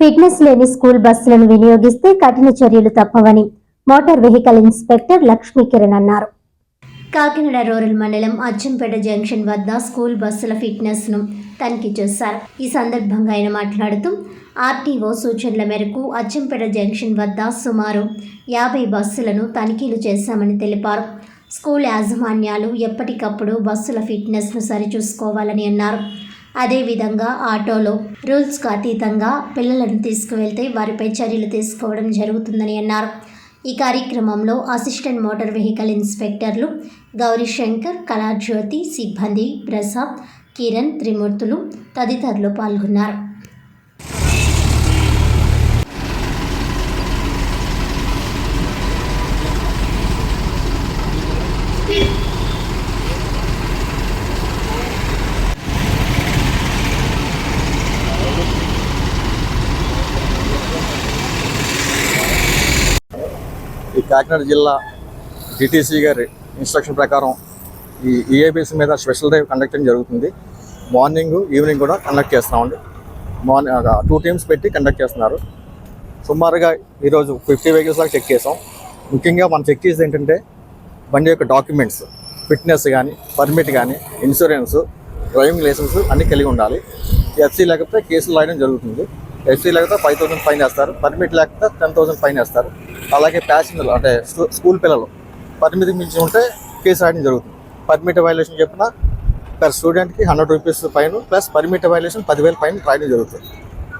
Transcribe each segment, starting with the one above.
Fitness లేని school బస్సులను వినియోగిస్తే కఠిన చర్యలు తప్పవని motor vehicle inspector Lakshmi Kiran అన్నారు. కాకినాడ రూరల్ మండలం అచ్చంపేట జంక్షన్ వద్ద స్కూల్ బస్సుల ఫిట్నెస్ను తనిఖీ చేశారు. ఈ సందర్భంగా ఆయన మాట్లాడుతూ ఆర్టీఓ సూచనల మేరకు అచ్చంపేట జంక్షన్ వద్ద సుమారు యాభై బస్సులను తనిఖీలు చేశామని తెలిపారు. స్కూల్ యాజమాన్యాలు ఎప్పటికప్పుడు బస్సుల ఫిట్నెస్ను సరిచూసుకోవాలని అన్నారు. అదేవిధంగా ఆటోలో రూల్స్కు అతీతంగా పిల్లలను తీసుకువెళ్తే వారిపై చర్యలు తీసుకోవడం జరుగుతుందని అన్నారు. ఈ కార్యక్రమంలో అసిస్టెంట్ మోటార్ వెహికల్ ఇన్స్పెక్టర్లు గౌరీశంకర్ కళాజ్యోతి సిబ్బంది ప్రసాద్ కిరణ్ త్రిమూర్తులు తదితరులు పాల్గొన్నారు. ఈ కాకినాడ జిల్లా డిటీసీ గారి ఇన్స్ట్రక్షన్ ప్రకారం ఈ ఈఏబీసీ మీద స్పెషల్ డ్రైవ్ కండక్ట్ చేయడం జరుగుతుంది. మార్నింగ్ ఈవినింగ్ కూడా కండక్ట్ చేస్తామండి. మార్నింగ్ టూ టీమ్స్ పెట్టి కండక్ట్ చేస్తున్నారు. సుమారుగా ఈరోజు ఫిఫ్టీ వెహికల్స్ దాకా చెక్ చేసాం. ముఖ్యంగా మనం చెక్ చేసేది ఏంటంటే బండి యొక్క డాక్యుమెంట్స్ ఫిట్నెస్ కానీ పర్మిట్ కానీ ఇన్సూరెన్స్ డ్రైవింగ్ లైసెన్స్ అన్నీ కలిగి ఉండాలి. ఎఫ్సీ లేకపోతే కేసులు రాయడం జరుగుతుంది. ఎఫ్సీ లేకపోతే ఫైవ్ థౌసండ్ ఫైన్ వేస్తారు. పర్మిట్ లేకపోతే టెన్ థౌసండ్ ఫైన్ వేస్తారు. అలాగే ప్యాసింజర్లు అంటే స్కూల్ పిల్లలు పరిమితి మించి ఉంటే కేసు రాయడం జరుగుతుంది. పర్మిట్ వైలేషన్ చెప్పిన పర్ స్టూడెంట్కి hundred rupees fine plus permit violation పదివేల ఫైన్ రాయడం జరుగుతుంది.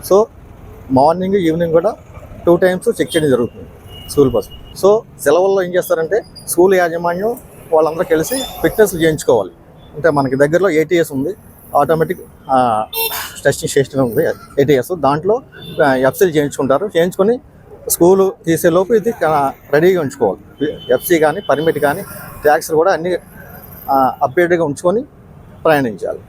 సో మార్నింగ్ ఈవినింగ్ కూడా టూ టైమ్స్ చెక్ చేయడం జరుగుతుంది స్కూల్ బస్ సో సెలవుల్లో ఏం చేస్తారంటే స్కూల్ యాజమాన్యం వాళ్ళందరూ కలిసి ఫిట్నెస్ చేయించుకోవాలి. అంటే మనకి దగ్గరలో ఏటీఎస్ ఉంది. ఆటోమేటిక్ టెస్టింగ్ సిస్టమ్ ఉంది ఏటీఎస్ దాంట్లో ఎఫ్సీలు చేయించుకుంటారు. చేయించుకొని స్కూలు తీసేలోపు ఇది రెడీగా ఉంచుకోవాలి. ఎఫ్సీ కానీ పర్మిట్ కానీ ట్యాక్స్ కూడా అన్ని అప్డేట్గా ఉంచుకొని ప్రయాణించాలి.